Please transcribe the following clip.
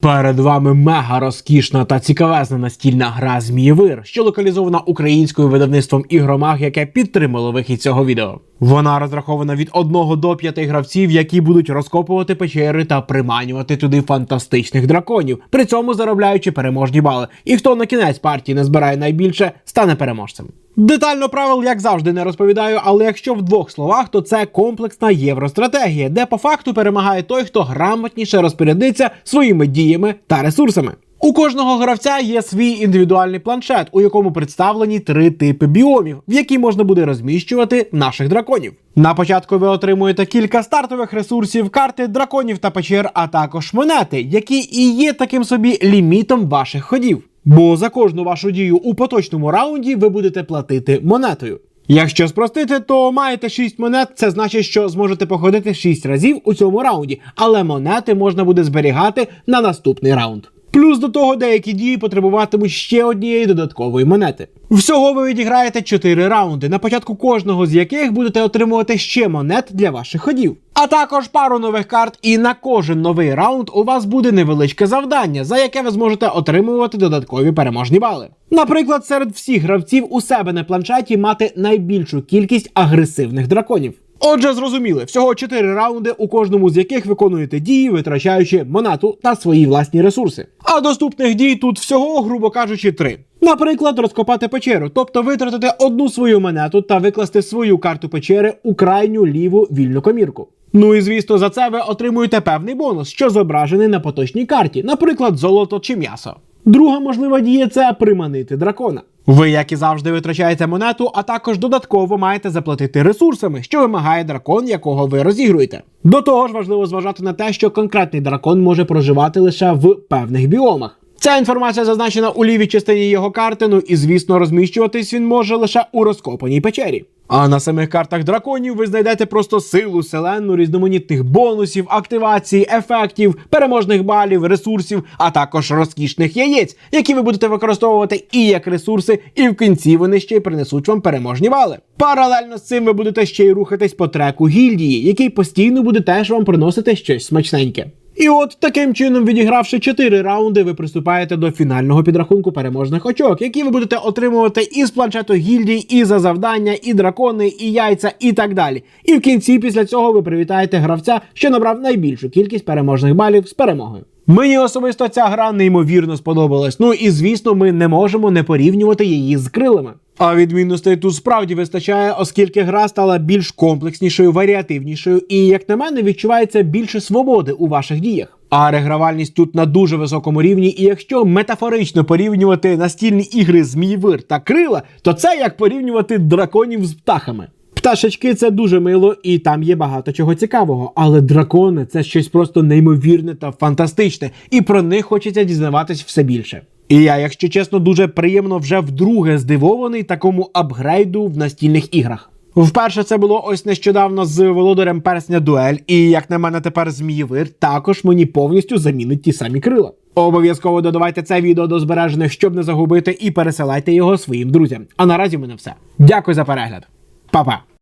Перед вами мега розкішна та цікавезна настільна гра Змієвир, що локалізована українською видавництвом ігромаг, яке підтримало вихід цього відео. Вона розрахована від 1 до 5 гравців, які будуть розкопувати печери та приманювати туди фантастичних драконів, при цьому заробляючи переможні бали. І хто на кінець партії не збирає найбільше, стане переможцем. Детально правил, як завжди, не розповідаю, але якщо в двох словах, то це комплексна євростратегія, де по факту перемагає той, хто грамотніше розпорядиться своїми діями та ресурсами. У кожного гравця є свій індивідуальний планшет, у якому представлені три типи біомів, в які можна буде розміщувати наших драконів. На початку ви отримуєте кілька стартових ресурсів, карти драконів та печер, а також монети, які і є таким собі лімітом ваших ходів. Бо за кожну вашу дію у поточному раунді ви будете платити монетою. Якщо спростити, то маєте 6 монет, це значить, що зможете походити 6 разів у цьому раунді, але монети можна буде зберігати на наступний раунд. Плюс до того деякі дії потребуватимуть ще однієї додаткової монети. Всього ви відіграєте 4 раунди, на початку кожного з яких будете отримувати ще монет для ваших ходів. А також пару нових карт, і на кожен новий раунд у вас буде невеличке завдання, за яке ви зможете отримувати додаткові переможні бали. Наприклад, серед всіх гравців у себе на планшеті мати найбільшу кількість агресивних драконів. Отже, зрозуміли, всього 4 раунди, у кожному з яких виконуєте дії, витрачаючи монету та свої власні ресурси. А доступних дій тут всього, грубо кажучи, 3. Наприклад, розкопати печеру, тобто витратити одну свою монету та викласти свою карту печери у крайню ліву вільну комірку. Ну і звісно, за це ви отримуєте певний бонус, що зображений на поточній карті, наприклад, золото чи м'ясо. Друга можлива дія це приманити дракона. Ви, як і завжди, витрачаєте монету, а також додатково маєте заплатити ресурсами, що вимагає дракон, якого ви розігруєте. До того ж, важливо зважати на те, що конкретний дракон може проживати лише в певних біомах. Ця інформація зазначена у лівій частині його карти, ну і звісно, розміщуватись він може лише у розкопаній печері. А на самих картах драконів ви знайдете просто силу селену, різноманітних бонусів, активацій, ефектів, переможних балів, ресурсів, а також розкішних яєць, які ви будете використовувати і як ресурси, і в кінці вони ще й принесуть вам переможні бали. Паралельно з цим ви будете ще й рухатись по треку гільдії, який постійно буде теж вам приносити щось смачненьке. І от таким чином, відігравши 4 раунди, ви приступаєте до фінального підрахунку переможних очок, які ви будете отримувати із планшету гільдій, і за завдання, і дракони, і яйця, і так далі. І в кінці після цього ви привітаєте гравця, що набрав найбільшу кількість переможних балів з перемогою. Мені особисто ця гра неймовірно сподобалась. Ну і звісно, ми не можемо не порівнювати її з крилами. А відмінностей тут справді вистачає, оскільки гра стала більш комплекснішою, варіативнішою, і, як на мене, відчувається більше свободи у ваших діях. А регравальність тут на дуже високому рівні, і якщо метафорично порівнювати настільні ігри Зміївир та крила, то це як порівнювати драконів з птахами. Пташечки це дуже мило, і там є багато чого цікавого. Але дракони це щось просто неймовірне та фантастичне, і про них хочеться дізнаватись все більше. І я, якщо чесно, дуже приємно вже вдруге здивований такому апгрейду в настільних іграх. Вперше це було ось нещодавно з володарем персня дуель, і як на мене тепер змієвир також мені повністю замінить ті самі крила. Обов'язково додавайте це відео до збережених, щоб не загубити, і пересилайте його своїм друзям. А наразі в мене все. Дякую за перегляд. Па-па!